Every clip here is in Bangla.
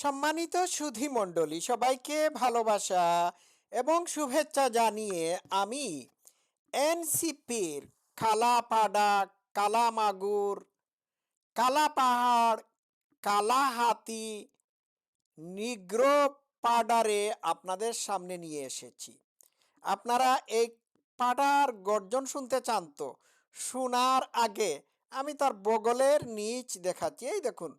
সম্মানিত সুধি মণ্ডলী, সবাইকে ভালোবাসা এবং শুভেচ্ছা জানিয়ে আমি এনসিপির কালাপাডা কালামাগুর, কালাপাহাড়, কালাহাতি নিগ্র পাডারে আপনাদের সামনে নিয়ে এসেছি। আপনারা এই পাডার গর্জন শুনতে চান তো? শোনার আগে আমি তার বগলের নিচ দেখাচ্ছি। এই দেখুন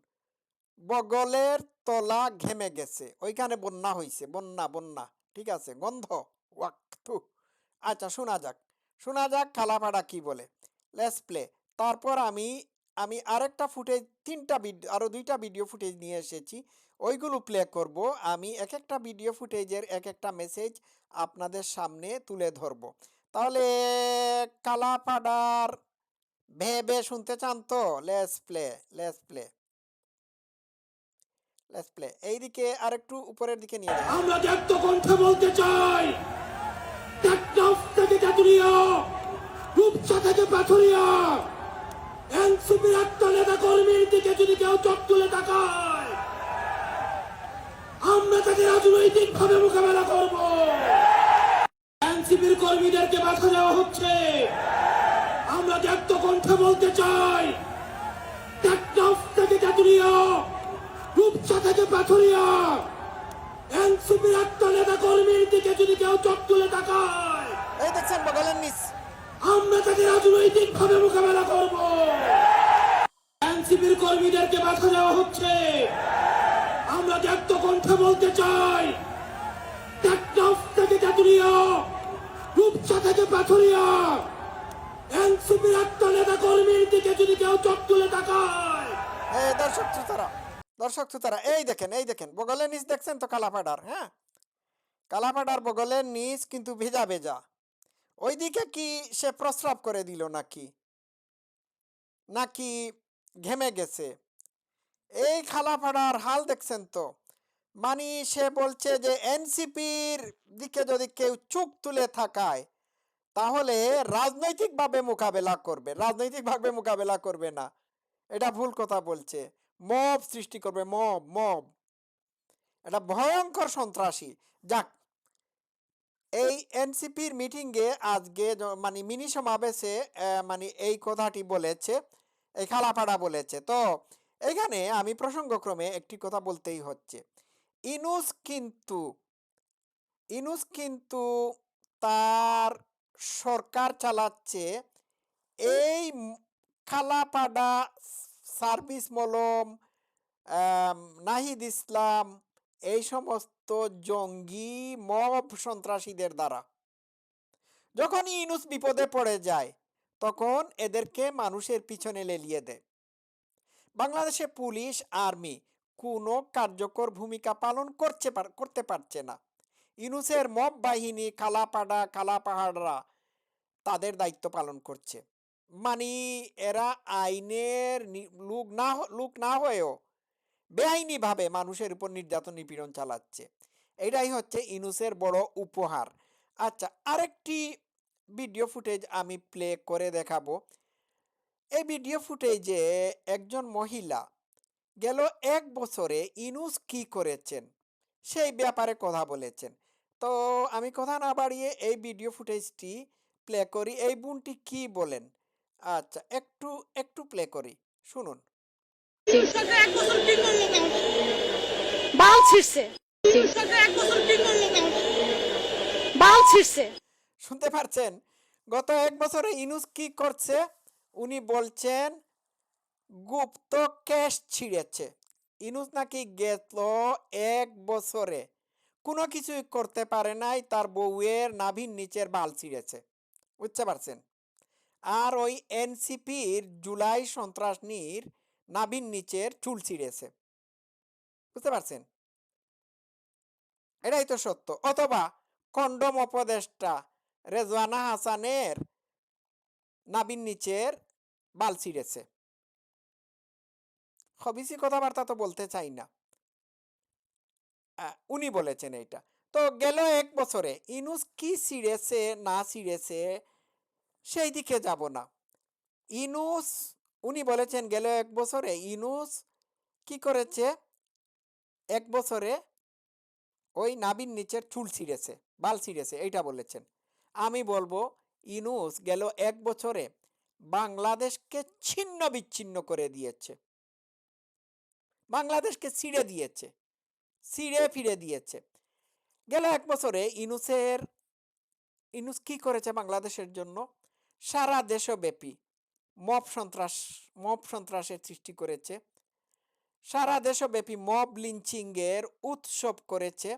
বগলের তলা ঘেমে গেছে। ওইখানে বন্যা হয়েছে বন্যা বন্যা। ঠিক আছে, গন্ধ? ওয়াক্তু আচ্ছা শোনা যাক। শোনা যাক খালাপাড়া কি বলে। লেস প্লে তারপর আমি আমি আরেকটা ফুটেজ, তিনটা ভিডিও আরও দুইটা ভিডিও ফুটেজ নিয়ে এসেছি। ওইগুলো প্লে করব। আমি এক একটা ভিডিও ফুটেজের এক একটা মেসেজ আপনাদের সামনে তুলে ধরব। তাহলে কালাপাড়ার ভেবে শুনতে চান তো? Let's play let's play let's play এইদিকে আরেকটু উপরের দিকে নিয়ে আমরা ব্যক্ত কণ্ঠে বলতে চাই থেকে চাতুরিয়া রূপসা থেকে পাথুরিয়া, এনসিপির একটা নেতা কর্মীর দিকে যদি কেউ চোখ তুলে তাকায়, আমরা তাকে রাজনৈতিক ভাবে মোকাবেলা করব। এনসিপির কর্মীদেরকে বাধা দেওয়া হচ্ছে। আমরা ব্যক্ত কণ্ঠে বলতে চাই, টেকনাফ থেকে চাতুরিয়া রূপসা থেকে পাথুরিয়া। এনসিপির একটা নেতা কর্মীর দিকে যদি কেউ চোখ তুলে তাকায় এই দেখছেন বগলের নিচ আমরা তাকে রাজনৈতিক ভাবে মোকাবেলা করব। এনসিপির কর্মীদেরকে বাধা দেওয়া হচ্ছে। আমরা ব্যক্ত কণ্ঠে বলতে চাই টেকনাফ থেকে চাতুরিয়া রূপসা থেকে পাথুরিয়া। এনসিপির একটা নেতা কর্মীর দিকে যদি কেউ চোখ তুলে তাকায় দর্শক শ্রোতারা দর্শক শ্রোতারা, এই দেখেন এই দেখেন, বগলের নিচ দেখছেন তো কালাপাডার হ্যাঁ? কালাপাডার বগলের নিচ কিন্তু ভেজা ভেজা। ওইদিকে কি সে প্রস্রাব করে দিল নাকি? নাকি ঘেমে গেছে? এই খালাপাড়ার হাল দেখছেন তো? মানে সে বলছে যে, এনসিপির দিকে যদি কেউ চোখ তুলে থাকায়, তাহলে রাজনৈতিকভাবে মোকাবেলা করবে, রাজনৈতিকভাবে মোকাবেলা করবে না। এটা ভুল কথা বলছে। মব সৃষ্টি করবে, মব মব। এটা ভয়ঙ্কর সন্ত্রাসী। যাক, এই এনসিপির মিটিংয়ে আজকে মানে মিনি সমাবেশে মানে এই কথাটি বলেছে, এই খালাপাড়া বলেছে। তো এখানে আমি প্রসঙ্গক্রমে একটি কথা বলতেই হচ্ছে। ইনুস কিন্তু ইনুস কিন্তু তার সরকার চালাচ্ছে এই খালাপাড়া সার্ভিস মলম নাহিদ ইসলাম, এই সমস্ত জঙ্গি মব সন্ত্রাসীদের দ্বারা। যখন ইনুস বিপদে পড়ে যায়, তখন এদেরকে মানুষের পিছনে লেলিয়ে দেয়। বাংলাদেশে পুলিশ, আর্মি কোনো কার্যকর ভূমিকা পালন করছে করতে পারছে না। ইনুসের মব বাহিনী, কালাপাড়া, কালাপাহাড়রা তাদের দায়িত্ব পালন করছে। মানে এরা আইনের লোক না লোক না হয়েও বেআইনিভাবে মানুষের উপর নির্যাতন নিপীড়ন চালাচ্ছে। এটাই হচ্ছে ইনুসের বড় উপহার। আচ্ছা আরেকটি ভিডিও ফুটেজ আমি প্লে করে দেখাবো। এই ভিডিও ফুটেজে একজন মহিলা গেল এক বছরে ইনুস কি করেছেন, সেই ব্যাপারে কথা বলেছেন। তো আমি কথা না বাড়িয়ে এই ভিডিও ফুটেজটি প্লে করি। এই বোনটি কি বলেন? আচ্ছা একটু একটু প্লে করি। শুনুন। বাল ছিঁড়ছে। বাল ছিঁড়ছে। শুনতে পারছেন? গত এক বছরে ইনুস কি করছে? উনি বলছেন গুপ্ত ক্যাশ ছিঁড়েছে। ইনুস নাকি গেল এক বছরে। কোনো কিছুই করতে পারে নাই তার বউয়ের নাভির নিচের বাল ছিঁড়েছে। বুঝতে পারছেন? আর ওই এনসিপির জুলাই সন্ত্রাসনীর নাভির নিচের চুল ছিঁড়েছে। বুঝতে পারছেন? এটাই তো সত্য। অথবা কন্ডম উপদেষ্টা রেজওয়ানা হাসানের নাবিন নিচের বাল ছিঁড়েছে। হবিসি কথাবার্তা তো বলতে চাই না। উনি বলেছেন এইটা। তো গেল এক বছরে, ইনুস কি ছিঁড়েছে, না ছিঁড়েছে? সেই দিকে যাব না। ইনুস, উনি বলেছেন গেল এক বছরে, ইনুস কি করেছে? এক বছরে ওই নাবির নিচের চুল ছিঁড়েছে, বাল ছিঁড়েছে, এইটা বলেছেন। আমি বলব, ইনুস গেল এক বছরে বাংলাদেশকে ছিন্ন বিচ্ছিন্ন করে দিয়েছে। বাংলাদেশকে ছিঁড়ে দিয়েছে, ছিঁড়ে ফিরে দিয়েছে। গেল এক বছরে ইনুসের, ইনুস কি করেছে বাংলাদেশের জন্য? সারা দেশব্যাপী মব সন্ত্রাস, মব সন্ত্রাসের সৃষ্টি করেছে। সারা দেশব্যাপী মব লিঞ্চিংয়ের উৎসব করেছে।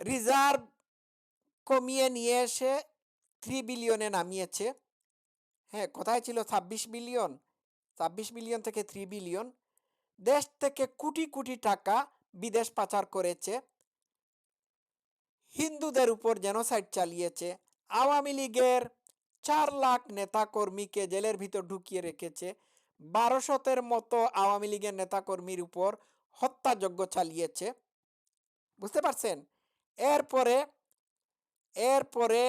রিজার্ভ কমিয়ে নিয়ে এসে থ্রি বিলিয়নে নামিয়েছে। হ্যাঁ কোথায় ছিল ছাব্বিশ বিলিয়ন ছাব্বিশ বিলিয়ন থেকে থ্রি বিলিয়ন দেশ থেকে কোটি কোটি টাকা বিদেশ পাচার করেছে। হিন্দুদের উপর জেনোসাইড চালিয়েছে। আওয়ামী লীগের চার লাখ নেতা কর্মীকে জেলের ভিতর ঢুকিয়ে রেখেছে। বারোশতের মতো আওয়ামী লীগের নেতাকর্মীর উপর হত্যাযজ্ঞ চালিয়েছে। বুঝতে পারছেন? এরপরে এরপরে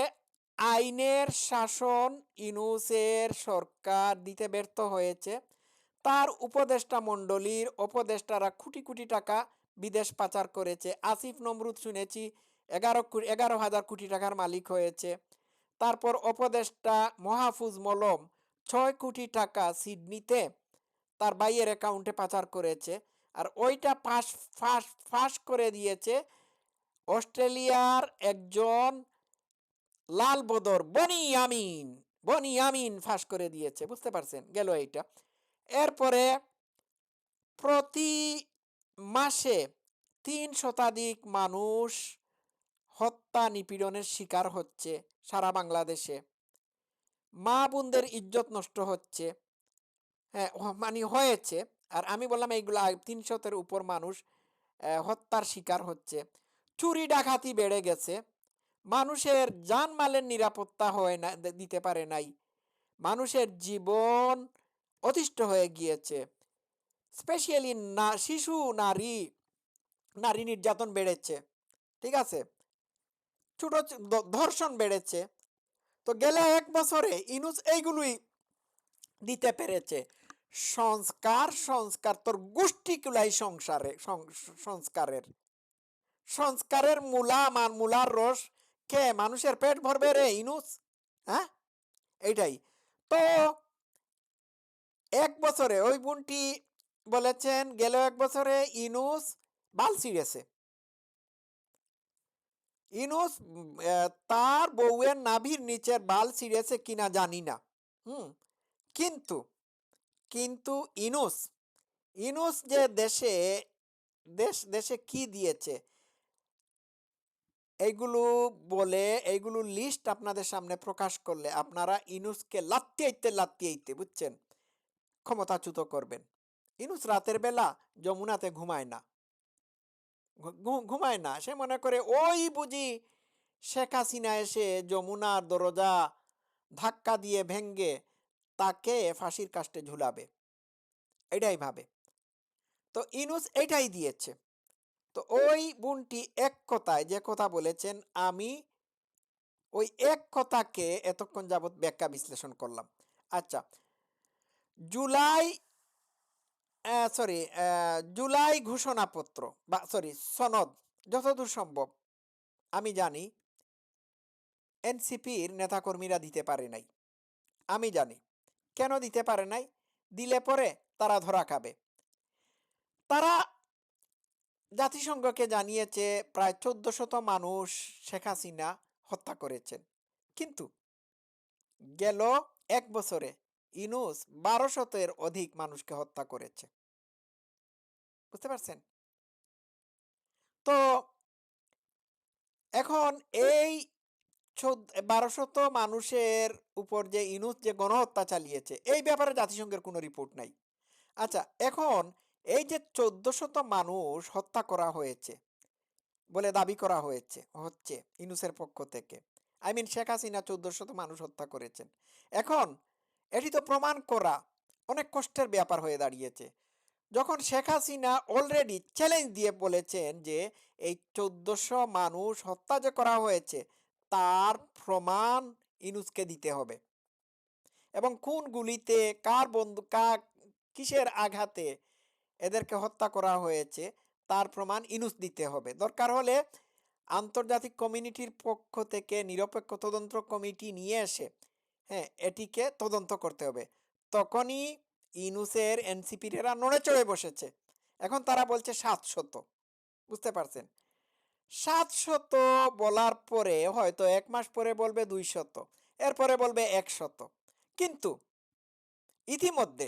আইনের শাসন ইনুসের সরকার দিতে ব্যর্থ হয়েছে। তার উপদেষ্টা মণ্ডলীর উপদেষ্টারা কোটি কোটি টাকা বিদেশ পাচার করেছে। আসিফ, নমরুদ শুনেছি, এগারো এগারো হাজার কোটি টাকার মালিক হয়েছে। তারপর উপদেষ্টা মহাফুজ মলম ছয় কোটি টাকা সিডনিতে তার বাইয়ের অ্যাকাউন্টে পাচার করেছে। আর ওইটা ফাঁস ফাঁস ফাঁস করে দিয়েছে অস্ট্রেলিয়ার একজন লাল বদর বনি আমিন বনি আমিন ফাঁস করে দিয়েছে, বুঝতে পারছেন? গেল এইটা। এরপরে প্রতি মাসে তিন শতাধিক মানুষ হত্যা নিপীড়নের শিকার হচ্ছে। সারা বাংলাদেশে। মা বোনদের ইজ্জত নষ্ট হচ্ছে। হ্যাঁ মানে হয়েছে। আর আমি বললাম এইগুলো তিনশতের উপর মানুষ হত্যার শিকার হচ্ছে। চুরি ডাকাতি বেড়ে গেছে। মানুষের জানমালের নিরাপত্তা হয় না দিতে পারে নাই। মানুষের জীবন অতিষ্ঠ হয়ে গিয়েছে। স্পেশালি না শিশু নারী নারী নির্যাতন বেড়েছে। ঠিক আছে? ছোট ধর্ষণ বেড়েছে। তো গেলে এক বছরে ইনুস এইগুলোই দিতে পেরেছে। সংস্কার সংস্কার, তোর গোষ্ঠীগুলাই সংসারে সংস্কারের। সংস্কারের মূলা আমার মূলার রস, কে মানুষের পেট ভরবে রে ইনুস? হ্যাঁ? এইটাই। তো এক বছরে, ওই বোনটি বলেছেন গেল এক বছরে ইনুস বাল ছিঁড়েছে। ইনুস তার বউয়ের নাভির নিচের বাল ছিঁড়েছে কিনা জানি না। হুম, কিন্তু কিন্তু ইনুস ইনুস যে দেশে, দেশ, দেশে কি দিয়েছে? এইগুলো বলে এইগুলো লিস্ট আপনাদের সামনে প্রকাশ করলে আপনারা ইনুসকে লাত্তিয়াইতে লাত্তিয়াইতে বুঝছেন? ক্ষমতাচ্যুত করবেন। ইনুস রাতের বেলা যমুনাতে ঘুমায় না। ঘুমায় না। সে মনে করে, ওই বুঝি শেখ হাসিনা এসে যমুনার দরজা ধাক্কা দিয়ে ভেঙ্গে তাকে ফাঁসির কাষ্টে ঝুলাবে। এটাই ভাবে। তো ইনুস এটাই দিয়েছে। তো ওই বোনটি এক কথায় যে কথা বলেছেন, আমি ওই এক কথাকে এতক্ষণ যাবৎ ব্যাখ্যা বিশ্লেষণ করলাম। আচ্ছা জুলাই সরি জুলাই ঘোষণাপত্র বা সরি সনদ যতদূর সম্ভব। আমি জানি, এনসিপির নেতাকর্মীরা দিতে পারে নাই। আমি জানি। কেন দিতে পারে নাই? দিলে পরে তারা ধরা খাবে। তারা জাতিসংঘকে জানিয়েছে, প্রায় চোদ্দ শত মানুষ শেখ হাসিনা হত্যা করেছেন। কিন্তু গেল এক বছরে ইনুস বারো শতের অধিক মানুষকে হত্যা করেছে। বুঝতে পারছেন? তো এখন এই বারোশত মানুষের উপর যে ইনুস যে গণহত্যা চালিয়েছে, এই ব্যাপারে জাতিসংঘের কোনো রিপোর্ট নাই। আচ্ছা এখন এই যে চোদ্দ শত মানুষ হত্যা করা হয়েছে বলে দাবি করা হয়েছে, হচ্ছে ইনুসের পক্ষ থেকে, আই মিন শেখ হাসিনা চোদ্দ শত মানুষ হত্যা করেছেন। এখন এটি তো প্রমাণ করা অনেক কষ্টের ব্যাপার হয়ে দাঁড়িয়েছে। যখন শেখ হাসিনা অলরেডি চ্যালেঞ্জ দিয়ে বলেছেন যে এই চোদ্দশো মানুষ হত্যা যে করা হয়েছে, তার প্রমাণ ইনুসকে দিতে হবে। এবং কোন গুলিতে, কার বন্ধু কার কিসের আঘাতে এদেরকে হত্যা করা হয়েছে, তার প্রমাণ ইনুস দিতে হবে। দরকার হলে আন্তর্জাতিক কমিউনিটির পক্ষ থেকে নিরপেক্ষ তদন্ত কমিটি নিয়ে এসে হ্যাঁ এটিকে তদন্ত করতে হবে। তখনই ইনুসের এনসিপির এরা নড়ে চড়ে বসেছে। এখন তারা বলছে সাতশত বুঝতে পারছেন? সাতশত বলার পরে হয়তো এক মাস পরে বলবে দুই শত। এরপরে বলবে একশত কিন্তু ইতিমধ্যে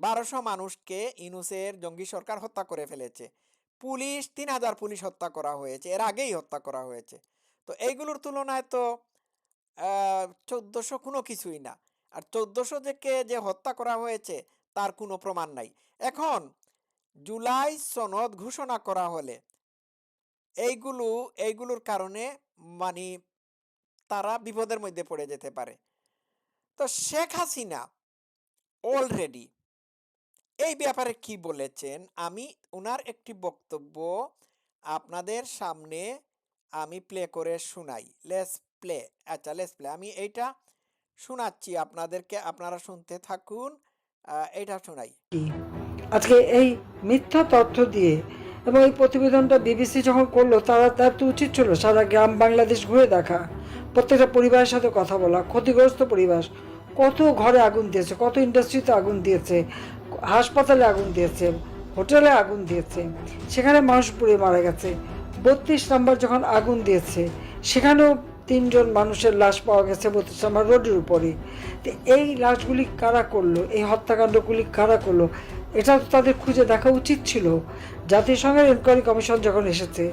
বারোশো মানুষকে ইনুসের জঙ্গি সরকার হত্যা করে ফেলেছে। পুলিশ তিন হাজার পুলিশ হত্যা করা হয়েছে। এর আগেই হত্যা করা হয়েছে। তো এইগুলোর তুলনায় তো চোদ্দোশো কোনো কিছুই না। আর চোদ্দোশো থেকে যে হত্যা করা হয়েছে, তার কোনো প্রমাণ নাই। এখন জুলাই সনদ ঘোষণা করা হলে এইগুলো, এইগুলোর কারণে মানে তারা বিপদের মধ্যে পড়ে যেতে পারে। তো শেখ হাসিনা অলরেডি এই ব্যাপারে কি বলেছেন? আমি ওনার একটি বক্তব্য আপনাদের সামনে আমি প্লে করে শোনাই। লেস প্লে আচ্ছা লেস প্লে আমি এইটা শোনাচ্ছি আপনাদেরকে, আপনারা শুনতে থাকুন এইটা শোনাই। আজকে এই মিথ্যা তথ্য দিয়ে এবং এই প্রতিবেদনটা বিবিসি যখন করল, তারা তার তো উচিত ছিল সারা গ্রাম বাংলাদেশ ঘুরে দেখা, প্রত্যেকটা পরিবারের সাথে কথা বলা, ক্ষতিগ্রস্ত পরিবার, কত ঘরে আগুন দিয়েছে, কত ইন্ডাস্ট্রিতে আগুন দিয়েছে, হাসপাতালে আগুন দিয়েছে, হোটেলে আগুন দিয়েছে, সেখানে মানুষ পুড়ে মারা গেছে, বত্রিশ নাম্বার যখন আগুন দিয়েছে, সেখানেও তিনজন মানুষের লাশ পাওয়া গেছে বত্রিশ নাম্বার রোডের উপরে তো এই লাশগুলি কারা করল? এই হত্যাকাণ্ডগুলি কারা করল? এটা তো তাদের খুঁজে দেখা উচিত ছিল। জাতিসংঘের এনকোয়ারি কমিশন যখন এসেছে,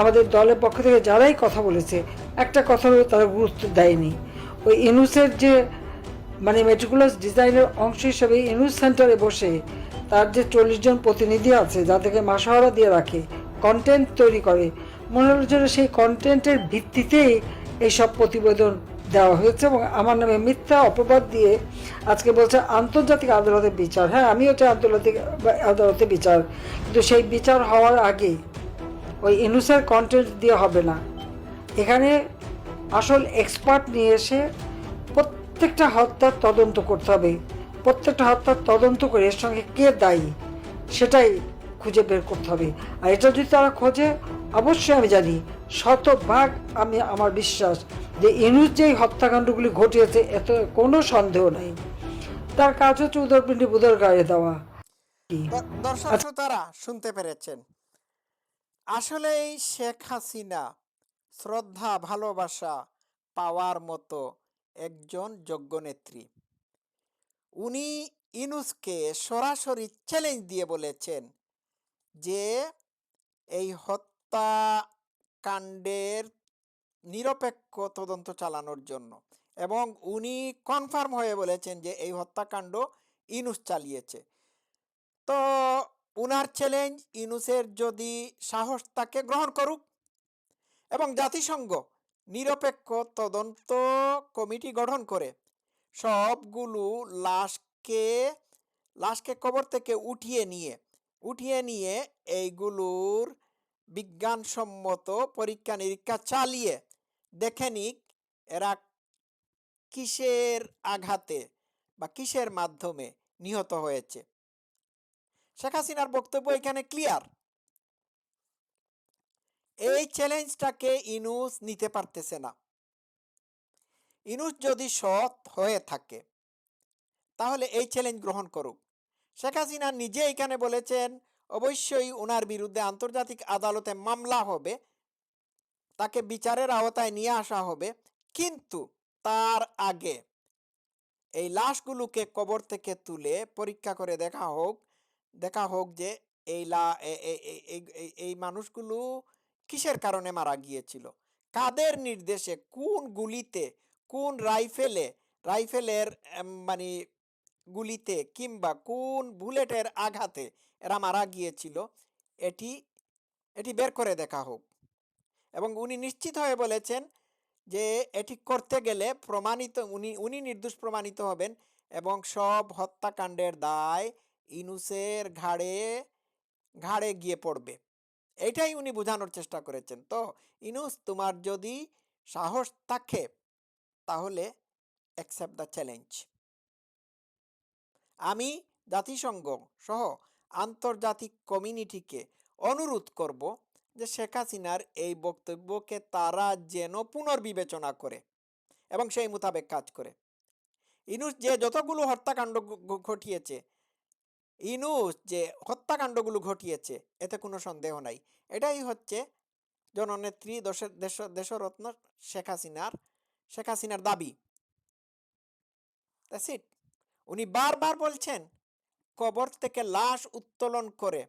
আমাদের দলের পক্ষ থেকে যারাই কথা বলেছে, একটা কথারও তারা গুরুত্ব দেয়নি। ওই ইনুসের যে মানে মেট্রিকুলাস ডিজাইনের অংশ হিসেবে ইনুস সেন্টারে বসে তার যে চল্লিশ জন প্রতিনিধি আছে যাদেরকে মাসহারা দিয়ে রাখে কন্টেন্ট তৈরি করে, মনে যেন সেই কন্টেন্টের ভিত্তিতেই এইসব প্রতিবেদন দেওয়া হয়েছে এবং আমার নামে মিথ্যা অপবাদ দিয়ে আজকে বলছে আন্তর্জাতিক আদালতে বিচার। হ্যাঁ আমিও চাই আন্তর্জাতিক আদালতে বিচার। কিন্তু সেই বিচার হওয়ার আগে ওই ইনুসের কন্টেন্ট দিয়ে হবে না। এখানে আসল এক্সপার্ট নিয়ে এসে প্রত্যেকটা হত্যার তদন্ত করতে হবে। প্রত্যেকটা হত্যার তদন্ত করে এর সঙ্গে কে দায়ী? সেটাই খুঁজে বের করতে হবে। আর এটা যদি তারা খোঁজে অবশ্যই আমি জানি শতভাগ আমি আমার বিশ্বাস যে ইনুস যেই হত্যাকাণ্ডগুলি ঘটিয়েছে এত কোনো সন্দেহ নেই। তার কাজ হচ্ছে উদরপিণ্ডি বুদর গায়ে দেওয়া। দর্শক আচ্ছা। শ্রোতারা শুনতে পেরেছেন। আসলেই শেখ হাসিনা শ্রদ্ধা ভালোবাসা পাওয়ার মতো একজন যোগ্য নেত্রী। উনি ইনুসকে সরাসরি চ্যালেঞ্জ দিয়ে বলেছেন যে এই হত্যা কাণ্ডের নিরপেক্ষ তদন্ত চালানোর জন্য এবং উনি কনফার্ম হয়ে বলেছেন যে এই হত্যাকাণ্ড ইনুস চালিয়েছে। তো উনার চ্যালেঞ্জ ইনুসের যদি সাহস তাকে গ্রহণ করুক এবং জাতিসংঘ নিরপেক্ষ তদন্ত কমিটি গঠন করে সবগুলো লাশকে লাশকে কবর থেকে উঠিয়ে নিয়ে উঠিয়ে নিয়ে এইগুলোর বিজ্ঞানসম্মত পরীক্ষা নিরীক্ষা চালিয়ে দেখে নিক এরা কিসের আঘাতে বা কিসের মাধ্যমে নিহত হয়েছে। শেখ হাসিনার বক্তব্য এখানে ক্লিয়ার এই চ্যালেঞ্জটাকে ইনুস নিতে পারতেছে না। ইনুস যদি সৎ হয়ে থাকে, তাহলে এই চ্যালেঞ্জ গ্রহণ করুক। শেখ হাসিনা নিজে এখানে বলেছেন, অবশ্যই ওনার বিরুদ্ধে আন্তর্জাতিক আদালতে মামলা হবে, তাকে বিচারের আওতায় নিয়ে আসা হবে। কিন্তু তার আগে এই লাশগুলোকে কবর থেকে তুলে পরীক্ষা করে দেখা হোক দেখা হোক যে এই লা এই মানুষগুলো কিসের কারণে মারা গিয়েছিল? কাদের নির্দেশে? কোন গুলিতে? কোন রাইফেলে? রাইফেলের মানে গুলিতে কিংবা কোন বুলেটের আঘাতে এরা মারা গিয়েছিল এটি এটি বের করে দেখা হোক। এবং উনি নিশ্চিত হয়ে বলেছেন যে এটি করতে গেলে প্রমাণিত, উনি উনি নির্দোষ প্রমাণিত হবেন এবং সব হত্যাকাণ্ডের দায় ইনুসের ঘাড়ে ঘাড়ে গিয়ে পড়বে। এটাই উনি বোঝানোর চেষ্টা করেছেন। তো ইনুস, তোমার যদি সাহস থাকে, তাহলে অ্যাকসেপ্ট দ্য চ্যালেঞ্জ আমি জাতিসংঘ সহ আন্তর্জাতিক কমিউনিটিকে অনুরোধ করব যে শেখ হাসিনার এই বক্তব্যকে তারা যেন পুনর্বিবেচনা করে এবং সেই মোতাবেক কাজ করে। ইনুস যে যতগুলো হত্যাকাণ্ড ঘটিয়েছে, ইনুস যে হত্যাকাণ্ডগুলো ঘটিয়েছে, এতে কোনো সন্দেহ নাই। এটাই হচ্ছে জননেত্রী দেশের দেশ, দেশরত্ন শেখ হাসিনার শেখ হাসিনার দাবি। It. উনি বারবার বলছেন, কবর থেকে লাশ উত্তোলন করে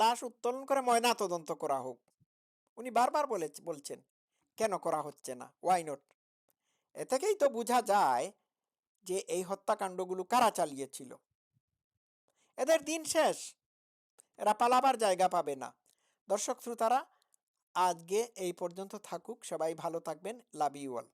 লাশ উত্তোলন করে ময়না তদন্ত করা হোক। উনি বারবার বলে বলছেন, কেন করা হচ্ছে না? ওয়াই নট এ থেকেই তো বোঝা যায় যে এই হত্যাকাণ্ডগুলো কারা চালিয়েছিল। এদের দিন শেষ। এরা পালাবার জায়গা পাবে না। দর্শক শ্রোতারা, আজকে এই পর্যন্ত থাকুক। সবাই ভালো থাকবেন। Love you all